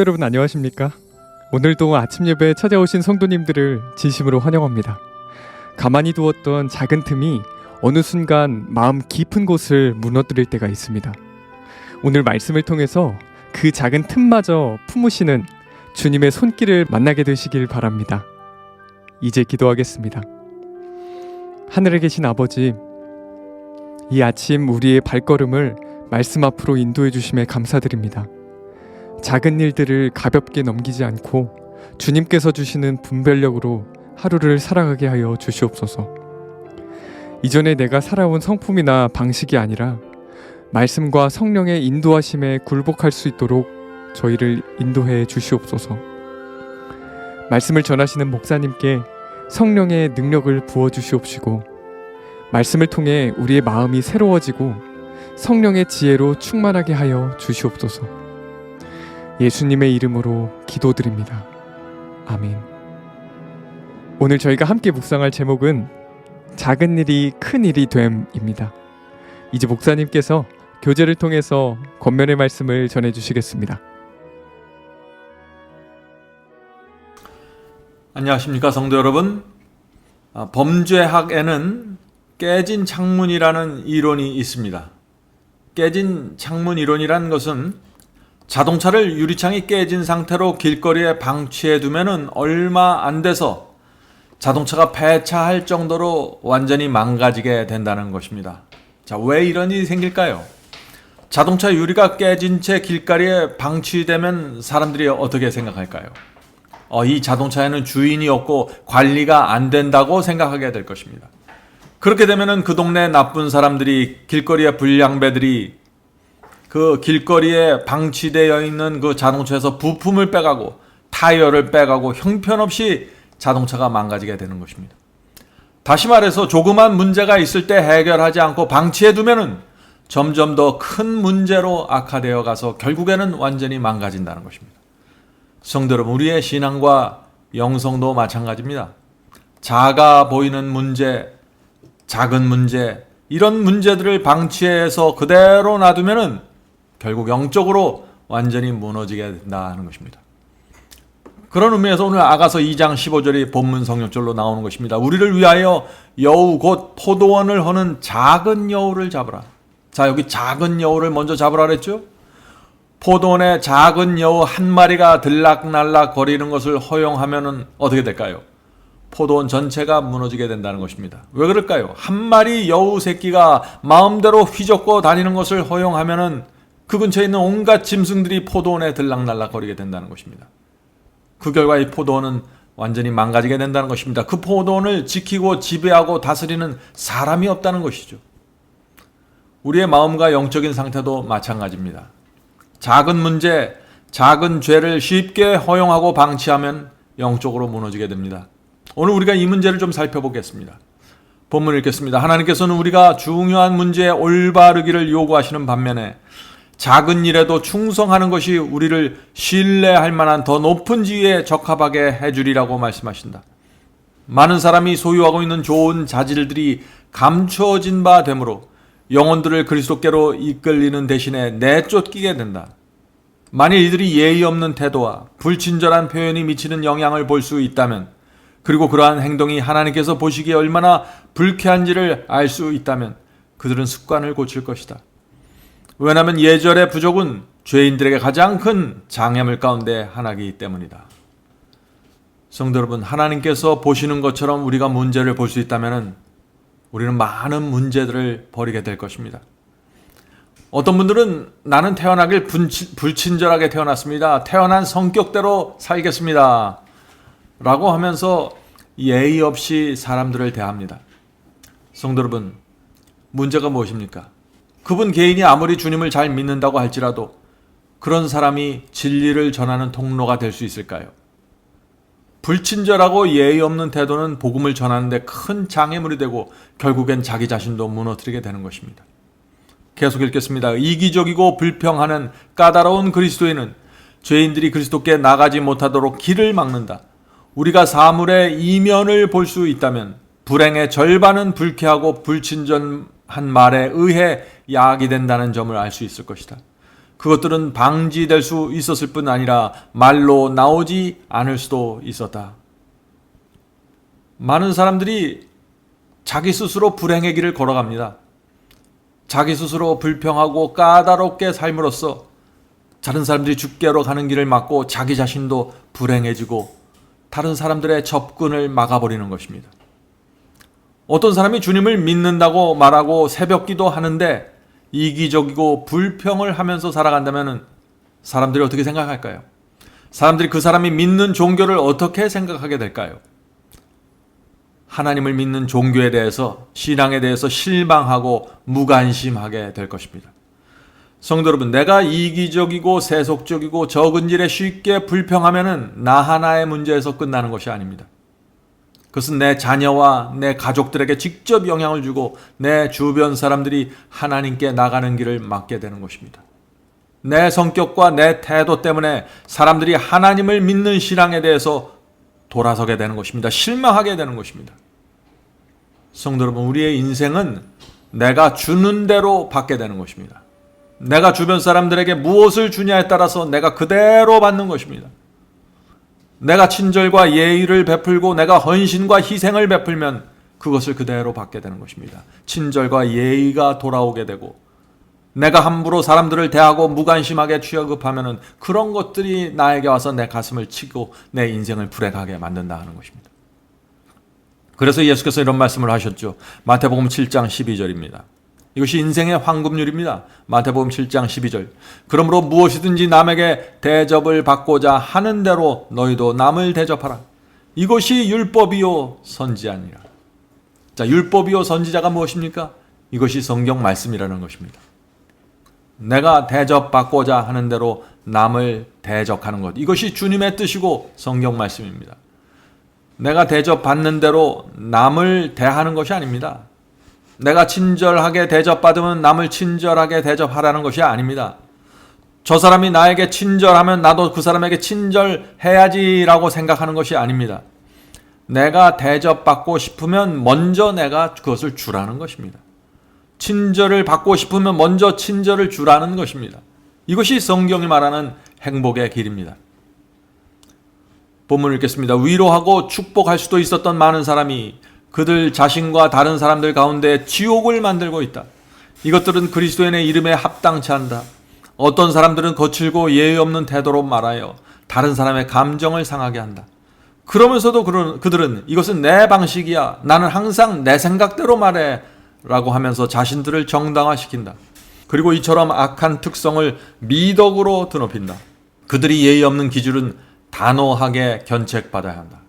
여러분 안녕하십니까? 오늘도 아침 예배에 찾아오신 성도님들을 진심으로 환영합니다. 가만히 두었던 작은 틈이 어느 순간 마음 깊은 곳을 무너뜨릴 때가 있습니다. 오늘 말씀을 통해서 그 작은 틈마저 품으시는 주님의 손길을 만나게 되시길 바랍니다. 이제 기도하겠습니다. 하늘에 계신 아버지, 이 아침 우리의 발걸음을 말씀 앞으로 인도해 주심에 감사드립니다. 작은 일들을 가볍게 넘기지 않고 주님께서 주시는 분별력으로 하루를 살아가게 하여 주시옵소서. 이전에 내가 살아온 성품이나 방식이 아니라 말씀과 성령의 인도하심에 굴복할 수 있도록 저희를 인도해 주시옵소서. 말씀을 전하시는 목사님께 성령의 능력을 부어 주시옵시고 말씀을 통해 우리의 마음이 새로워지고 성령의 지혜로 충만하게 하여 주시옵소서. 예수님의 이름으로 기도드립니다. 아멘. 오늘 저희가 함께 묵상할 제목은 작은 일이 큰 일이 됨입니다. 이제 목사님께서 교제를 통해서 권면의 말씀을 전해 주시겠습니다. 안녕하십니까 성도 여러분. 아, 범죄학에는 깨진 창문이라는 이론이 있습니다. 깨진 창문 이론이라는 것은 자동차를 유리창이 깨진 상태로 길거리에 방치해 두면은 얼마 안 돼서 자동차가 폐차할 정도로 완전히 망가지게 된다는 것입니다. 자, 왜 이런 일이 생길까요? 자동차 유리가 깨진 채 길거리에 방치되면 사람들이 어떻게 생각할까요? 어, 이 자동차에는 주인이 없고 관리가 안 된다고 생각하게 될 것입니다. 그렇게 되면은 그 동네 나쁜 사람들이 길거리의 불량배들이 그 길거리에 방치되어 있는 그 자동차에서 부품을 빼가고 타이어를 빼가고 형편없이 자동차가 망가지게 되는 것입니다. 다시 말해서 조그만 문제가 있을 때 해결하지 않고 방치해 두면은 점점 더 큰 문제로 악화되어 가서 결국에는 완전히 망가진다는 것입니다. 성도 여러분, 우리의 신앙과 영성도 마찬가지입니다. 작아 보이는 문제, 작은 문제, 이런 문제들을 방치해서 그대로 놔두면은 결국 영적으로 완전히 무너지게 된다는 것입니다. 그런 의미에서 오늘 아가서 2장 15절이 본문 성령절로 나오는 것입니다. 우리를 위하여 여우 곧 포도원을 허는 작은 여우를 잡으라. 자, 여기 작은 여우를 먼저 잡으라 그랬죠? 포도원에 작은 여우 한 마리가 들락날락 거리는 것을 허용하면은 어떻게 될까요? 포도원 전체가 무너지게 된다는 것입니다. 왜 그럴까요? 한 마리 여우 새끼가 마음대로 휘젓고 다니는 것을 허용하면은 그 근처에 있는 온갖 짐승들이 포도원에 들락날락 거리게 된다는 것입니다. 그 결과 이 포도원은 완전히 망가지게 된다는 것입니다. 그 포도원을 지키고 지배하고 다스리는 사람이 없다는 것이죠. 우리의 마음과 영적인 상태도 마찬가지입니다. 작은 문제, 작은 죄를 쉽게 허용하고 방치하면 영적으로 무너지게 됩니다. 오늘 우리가 이 문제를 좀 살펴보겠습니다. 본문 읽겠습니다. 하나님께서는 우리가 중요한 문제에 올바르기를 요구하시는 반면에 작은 일에도 충성하는 것이 우리를 신뢰할 만한 더 높은 지위에 적합하게 해주리라고 말씀하신다. 많은 사람이 소유하고 있는 좋은 자질들이 감추어진 바 되므로 영혼들을 그리스도께로 이끌리는 대신에 내쫓기게 된다. 만일 이들이 예의 없는 태도와 불친절한 표현이 미치는 영향을 볼 수 있다면, 그리고 그러한 행동이 하나님께서 보시기에 얼마나 불쾌한지를 알 수 있다면, 그들은 습관을 고칠 것이다. 왜냐하면 예절의 부족은 죄인들에게 가장 큰 장애물 가운데 하나이기 때문이다. 성도 여러분, 하나님께서 보시는 것처럼 우리가 문제를 볼 수 있다면 우리는 많은 문제들을 버리게 될 것입니다. 어떤 분들은 나는 태어나길 불친절하게 태어났습니다. 태어난 성격대로 살겠습니다. 라고 하면서 예의 없이 사람들을 대합니다. 성도 여러분, 문제가 무엇입니까? 그분 개인이 아무리 주님을 잘 믿는다고 할지라도 그런 사람이 진리를 전하는 통로가 될 수 있을까요? 불친절하고 예의 없는 태도는 복음을 전하는데 큰 장애물이 되고 결국엔 자기 자신도 무너뜨리게 되는 것입니다. 계속 읽겠습니다. 이기적이고 불평하는 까다로운 그리스도인은 죄인들이 그리스도께 나가지 못하도록 길을 막는다. 우리가 사물의 이면을 볼 수 있다면 불행의 절반은 불쾌하고 불친절 한 말에 의해 야악이 된다는 점을 알 수 있을 것이다. 그것들은 방지될 수 있었을 뿐 아니라 말로 나오지 않을 수도 있었다. 많은 사람들이 자기 스스로 불행의 길을 걸어갑니다. 자기 스스로 불평하고 까다롭게 삶으로써 다른 사람들이 죽게로 가는 길을 막고 자기 자신도 불행해지고 다른 사람들의 접근을 막아버리는 것입니다. 어떤 사람이 주님을 믿는다고 말하고 새벽 기도 하는데 이기적이고 불평을 하면서 살아간다면 사람들이 어떻게 생각할까요? 사람들이 그 사람이 믿는 종교를 어떻게 생각하게 될까요? 하나님을 믿는 종교에 대해서 신앙에 대해서 실망하고 무관심하게 될 것입니다. 성도 여러분, 내가 이기적이고 세속적이고 적은 일에 쉽게 불평하면은 나 하나의 문제에서 끝나는 것이 아닙니다. 그것은 내 자녀와 내 가족들에게 직접 영향을 주고 내 주변 사람들이 하나님께 나가는 길을 막게 되는 것입니다. 내 성격과 내 태도 때문에 사람들이 하나님을 믿는 신앙에 대해서 돌아서게 되는 것입니다. 실망하게 되는 것입니다. 성도 여러분, 우리의 인생은 내가 주는 대로 받게 되는 것입니다. 내가 주변 사람들에게 무엇을 주냐에 따라서 내가 그대로 받는 것입니다. 내가 친절과 예의를 베풀고 내가 헌신과 희생을 베풀면 그것을 그대로 받게 되는 것입니다. 친절과 예의가 돌아오게 되고 내가 함부로 사람들을 대하고 무관심하게 취급하면은 그런 것들이 나에게 와서 내 가슴을 치고 내 인생을 불행하게 만든다 하는 것입니다. 그래서 예수께서 이런 말씀을 하셨죠. 마태복음 7장 12절입니다. 이것이 인생의 황금률입니다. 마태복음 7장 12절. 그러므로 무엇이든지 남에게 대접을 받고자 하는 대로 너희도 남을 대접하라. 이것이 율법이요 선지 아니라. 자, 율법이요 선지자가 무엇입니까? 이것이 성경 말씀이라는 것입니다. 내가 대접받고자 하는 대로 남을 대적하는 것. 이것이 주님의 뜻이고 성경 말씀입니다. 내가 대접받는 대로 남을 대하는 것이 아닙니다. 내가 친절하게 대접받으면 남을 친절하게 대접하라는 것이 아닙니다. 저 사람이 나에게 친절하면 나도 그 사람에게 친절해야지라고 생각하는 것이 아닙니다. 내가 대접받고 싶으면 먼저 내가 그것을 주라는 것입니다. 친절을 받고 싶으면 먼저 친절을 주라는 것입니다. 이것이 성경이 말하는 행복의 길입니다. 본문을 읽겠습니다. 위로하고 축복할 수도 있었던 많은 사람이 그들 자신과 다른 사람들 가운데 지옥을 만들고 있다. 이것들은 그리스도인의 이름에 합당치 않다. 어떤 사람들은 거칠고 예의 없는 태도로 말하여 다른 사람의 감정을 상하게 한다. 그러면서도 그들은 이것은 내 방식이야. 나는 항상 내 생각대로 말해. 라고 하면서 자신들을 정당화시킨다. 그리고 이처럼 악한 특성을 미덕으로 드높인다. 그들이 예의 없는 기준은 단호하게 견책받아야 한다.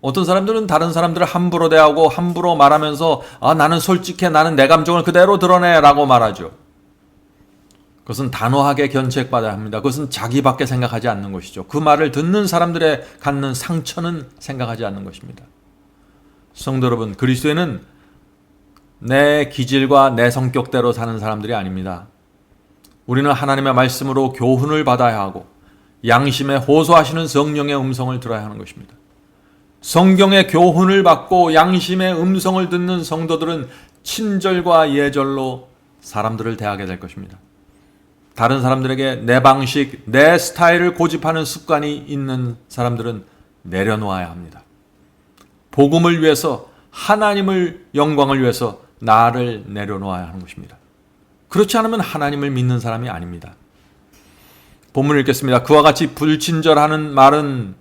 어떤 사람들은 다른 사람들을 함부로 대하고 함부로 말하면서 아 나는 솔직해 나는 내 감정을 그대로 드러내라고 말하죠. 그것은 단호하게 견책받아야 합니다. 그것은 자기밖에 생각하지 않는 것이죠. 그 말을 듣는 사람들의 갖는 상처는 생각하지 않는 것입니다. 성도 여러분, 그리스도에는 내 기질과 내 성격대로 사는 사람들이 아닙니다. 우리는 하나님의 말씀으로 교훈을 받아야 하고 양심에 호소하시는 성령의 음성을 들어야 하는 것입니다. 성경의 교훈을 받고 양심의 음성을 듣는 성도들은 친절과 예절로 사람들을 대하게 될 것입니다. 다른 사람들에게 내 방식, 내 스타일을 고집하는 습관이 있는 사람들은 내려놓아야 합니다. 복음을 위해서 하나님을 영광을 위해서 나를 내려놓아야 하는 것입니다. 그렇지 않으면 하나님을 믿는 사람이 아닙니다. 본문을 읽겠습니다. 그와 같이 불친절하는 말은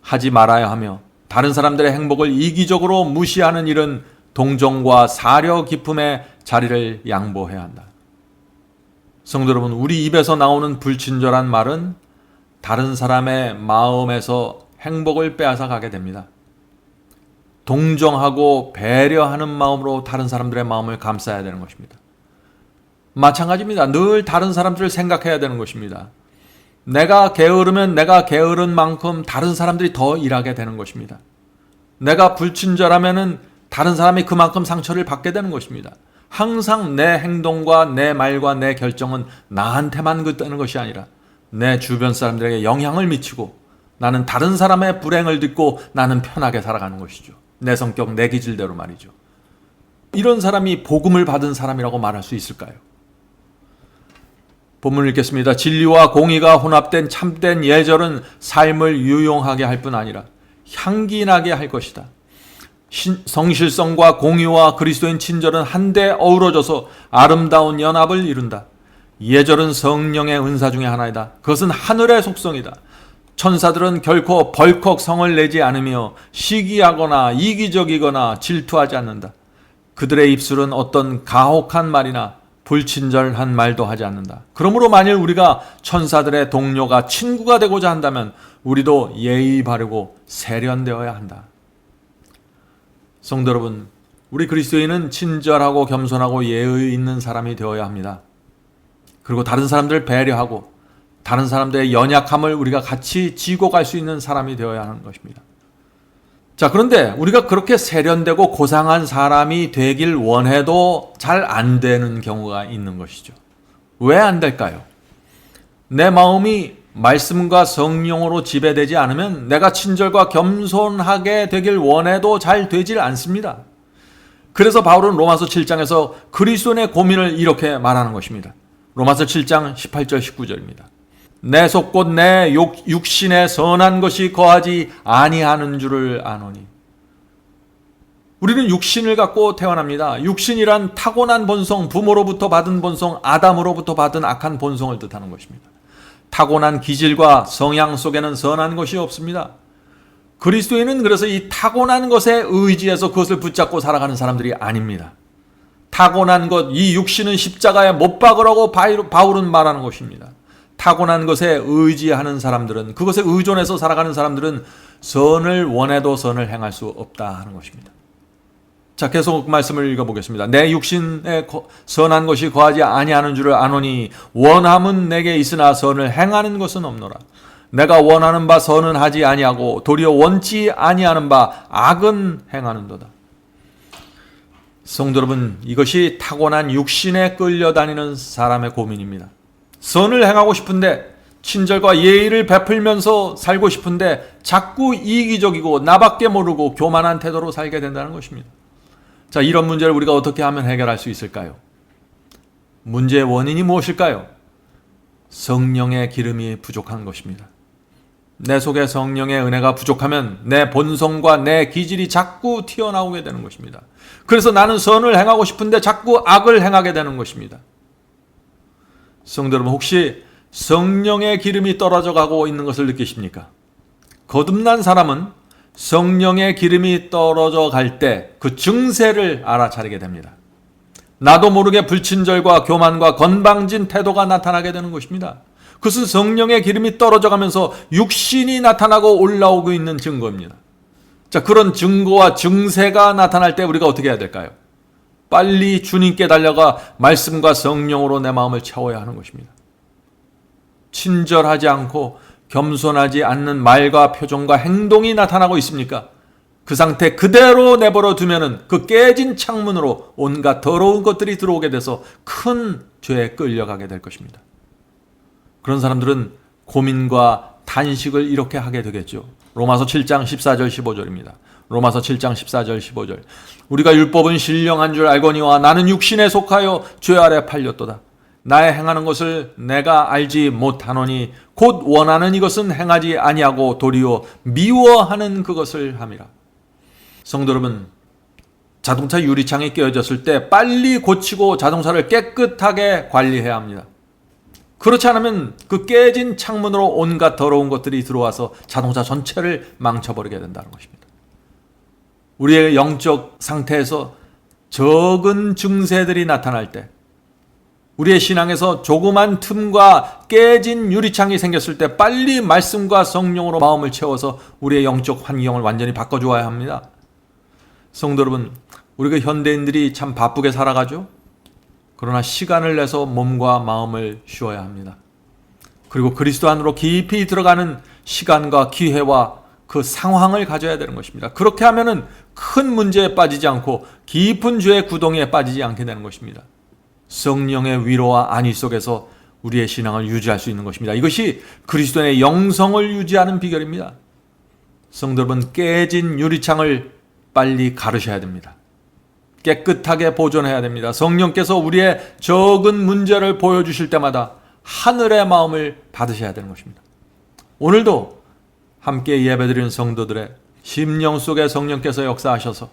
하지 말아야 하며 다른 사람들의 행복을 이기적으로 무시하는 일은 동정과 사려 기품의 자리를 양보해야 한다. 성도 여러분, 우리 입에서 나오는 불친절한 말은 다른 사람의 마음에서 행복을 빼앗아 가게 됩니다. 동정하고 배려하는 마음으로 다른 사람들의 마음을 감싸야 되는 것입니다. 마찬가지입니다. 늘 다른 사람들을 생각해야 되는 것입니다. 내가 게으르면 내가 게으른 만큼 다른 사람들이 더 일하게 되는 것입니다. 내가 불친절하면은 다른 사람이 그만큼 상처를 받게 되는 것입니다. 항상 내 행동과 내 말과 내 결정은 나한테만 그뜨는 것이 아니라 내 주변 사람들에게 영향을 미치고 나는 다른 사람의 불행을 듣고 나는 편하게 살아가는 것이죠. 내 성격, 내 기질대로 말이죠. 이런 사람이 복음을 받은 사람이라고 말할 수 있을까요? 본문 읽겠습니다. 진리와 공의가 혼합된 참된 예절은 삶을 유용하게 할 뿐 아니라 향기 나게 할 것이다. 신- 성실성과 공의와 그리스도인 친절은 한데 어우러져서 아름다운 연합을 이룬다. 예절은 성령의 은사 중의 하나이다. 그것은 하늘의 속성이다. 천사들은 결코 벌컥 성을 내지 않으며 시기하거나 이기적이거나 질투하지 않는다. 그들의 입술은 어떤 가혹한 말이나 불친절한 말도 하지 않는다. 그러므로 만일 우리가 천사들의 동료가 친구가 되고자 한다면 우리도 예의 바르고 세련되어야 한다. 성도 여러분, 우리 그리스도인은 친절하고 겸손하고 예의 있는 사람이 되어야 합니다. 그리고 다른 사람들을 배려하고 다른 사람들의 연약함을 우리가 같이 지고 갈 수 있는 사람이 되어야 하는 것입니다. 자, 그런데 우리가 그렇게 세련되고 고상한 사람이 되길 원해도 잘 안 되는 경우가 있는 것이죠. 왜 안 될까요? 내 마음이 말씀과 성령으로 지배되지 않으면 내가 친절과 겸손하게 되길 원해도 잘 되질 않습니다. 그래서 바울은 로마서 7장에서 그리스도의 고민을 이렇게 말하는 것입니다. 로마서 7장 18절 19절입니다. 내 속곧내 육신에 선한 것이 거하지 아니하는 줄을 아노니. 우리는 육신을 갖고 태어납니다. 육신이란 타고난 본성, 부모로부터 받은 본성, 아담으로부터 받은 악한 본성을 뜻하는 것입니다. 타고난 기질과 성향 속에는 선한 것이 없습니다. 그리스도인은 그래서 이 타고난 것에 의지해서 그것을 붙잡고 살아가는 사람들이 아닙니다. 타고난 것, 이 육신은 십자가에 못 박으라고 바울은 말하는 것입니다. 타고난 것에 의지하는 사람들은, 그것에 의존해서 살아가는 사람들은 선을 원해도 선을 행할 수 없다 하는 것입니다. 자, 계속 말씀을 읽어보겠습니다. 내 육신에 선한 것이 거하지 아니하는 줄을 아노니 원함은 내게 있으나 선을 행하는 것은 없노라. 내가 원하는 바 선은 하지 아니하고 도리어 원치 아니하는 바 악은 행하는도다. 성도 여러분, 이것이 타고난 육신에 끌려다니는 사람의 고민입니다. 선을 행하고 싶은데 친절과 예의를 베풀면서 살고 싶은데 자꾸 이기적이고 나밖에 모르고 교만한 태도로 살게 된다는 것입니다. 자, 이런 문제를 우리가 어떻게 하면 해결할 수 있을까요? 문제의 원인이 무엇일까요? 성령의 기름이 부족한 것입니다. 내 속에 성령의 은혜가 부족하면 내 본성과 내 기질이 자꾸 튀어나오게 되는 것입니다. 그래서 나는 선을 행하고 싶은데 자꾸 악을 행하게 되는 것입니다. 성도 여러분, 혹시 성령의 기름이 떨어져 가고 있는 것을 느끼십니까? 거듭난 사람은 성령의 기름이 떨어져 갈 때 그 증세를 알아차리게 됩니다. 나도 모르게 불친절과 교만과 건방진 태도가 나타나게 되는 것입니다. 그것은 성령의 기름이 떨어져 가면서 육신이 나타나고 올라오고 있는 증거입니다. 자, 그런 증거와 증세가 나타날 때 우리가 어떻게 해야 될까요? 빨리 주님께 달려가 말씀과 성령으로 내 마음을 채워야 하는 것입니다. 친절하지 않고 겸손하지 않는 말과 표정과 행동이 나타나고 있습니까? 그 상태 그대로 내버려 두면은 그 깨진 창문으로 온갖 더러운 것들이 들어오게 돼서 큰 죄에 끌려가게 될 것입니다. 그런 사람들은 고민과 단식을 이렇게 하게 되겠죠. 로마서 7장 14절 15절입니다. 로마서 7장 14절 15절. 우리가 율법은 신령한 줄 알거니와 나는 육신에 속하여 죄 아래 팔렸도다. 나의 행하는 것을 내가 알지 못하노니 곧 원하는 이것은 행하지 아니하고 도리어 미워하는 그것을 함이라. 성도 여러분, 자동차 유리창이 깨어졌을 때 빨리 고치고 자동차를 깨끗하게 관리해야 합니다. 그렇지 않으면 그 깨진 창문으로 온갖 더러운 것들이 들어와서 자동차 전체를 망쳐버리게 된다는 것입니다. 우리의 영적 상태에서 적은 증세들이 나타날 때, 우리의 신앙에서 조그만 틈과 깨진 유리창이 생겼을 때 빨리 말씀과 성령으로 마음을 채워서 우리의 영적 환경을 완전히 바꿔주어야 합니다. 성도 여러분, 우리가 현대인들이 참 바쁘게 살아가죠? 그러나 시간을 내서 몸과 마음을 쉬어야 합니다. 그리고 그리스도 안으로 깊이 들어가는 시간과 기회와 그 상황을 가져야 되는 것입니다. 그렇게 하면은 큰 문제에 빠지지 않고 깊은 죄의 구덩이에 빠지지 않게 되는 것입니다. 성령의 위로와 안위 속에서 우리의 신앙을 유지할 수 있는 것입니다. 이것이 그리스도의 영성을 유지하는 비결입니다. 성도 여러분, 깨진 유리창을 빨리 가르셔야 됩니다. 깨끗하게 보존해야 됩니다. 성령께서 우리의 적은 문제를 보여주실 때마다 하늘의 마음을 받으셔야 되는 것입니다. 오늘도 함께 예배드리는 성도들의 심령 속에 성령께서 역사하셔서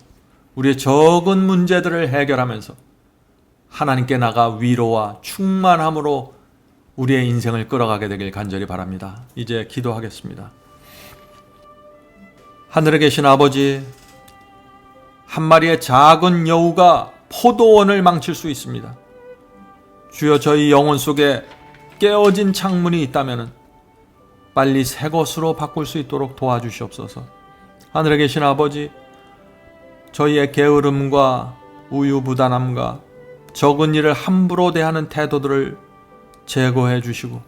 우리의 적은 문제들을 해결하면서 하나님께 나가 위로와 충만함으로 우리의 인생을 끌어가게 되길 간절히 바랍니다. 이제 기도하겠습니다. 하늘에 계신 아버지, 한 마리의 작은 여우가 포도원을 망칠 수 있습니다. 주여 저희 영혼 속에 깨어진 창문이 있다면 빨리 새 것으로 바꿀 수 있도록 도와주시옵소서. 하늘에 계신 아버지, 저희의 게으름과 우유부단함과 적은 일을 함부로 대하는 태도들을 제거해 주시고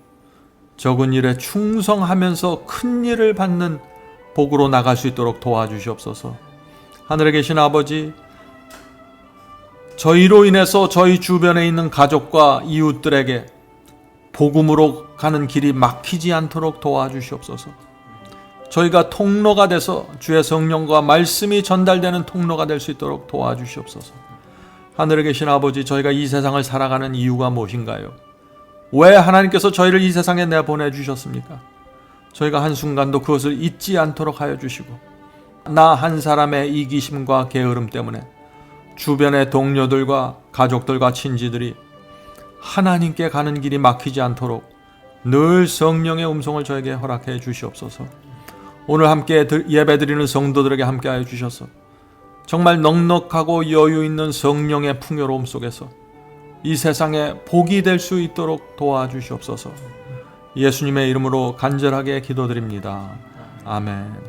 적은 일에 충성하면서 큰 일을 받는 복으로 나갈 수 있도록 도와주시옵소서. 하늘에 계신 아버지, 저희로 인해서 저희 주변에 있는 가족과 이웃들에게 복음으로 가는 길이 막히지 않도록 도와주시옵소서. 저희가 통로가 돼서 주의 성령과 말씀이 전달되는 통로가 될 수 있도록 도와주시옵소서. 하늘에 계신 아버지, 저희가 이 세상을 살아가는 이유가 무엇인가요? 왜 하나님께서 저희를 이 세상에 내보내 주셨습니까? 저희가 한순간도 그것을 잊지 않도록 하여 주시고, 나 한 사람의 이기심과 게으름 때문에 주변의 동료들과 가족들과 친지들이 하나님께 가는 길이 막히지 않도록 늘 성령의 음성을 저에게 허락해 주시옵소서. 오늘 함께 예배드리는 성도들에게 함께하여 주셔서 정말 넉넉하고 여유 있는 성령의 풍요로움 속에서 이 세상에 복이 될 수 있도록 도와주시옵소서. 예수님의 이름으로 간절하게 기도드립니다. 아멘.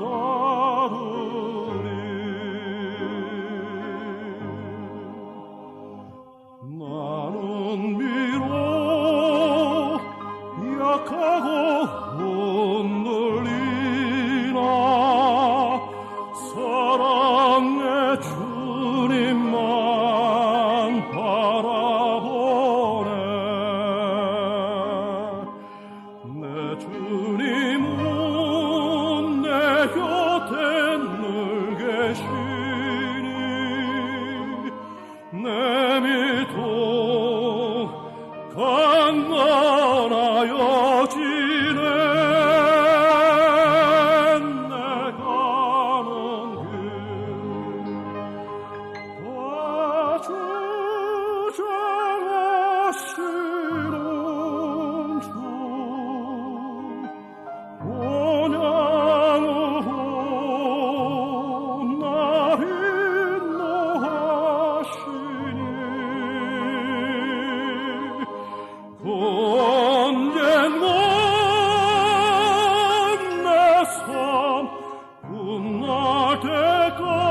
따 때까지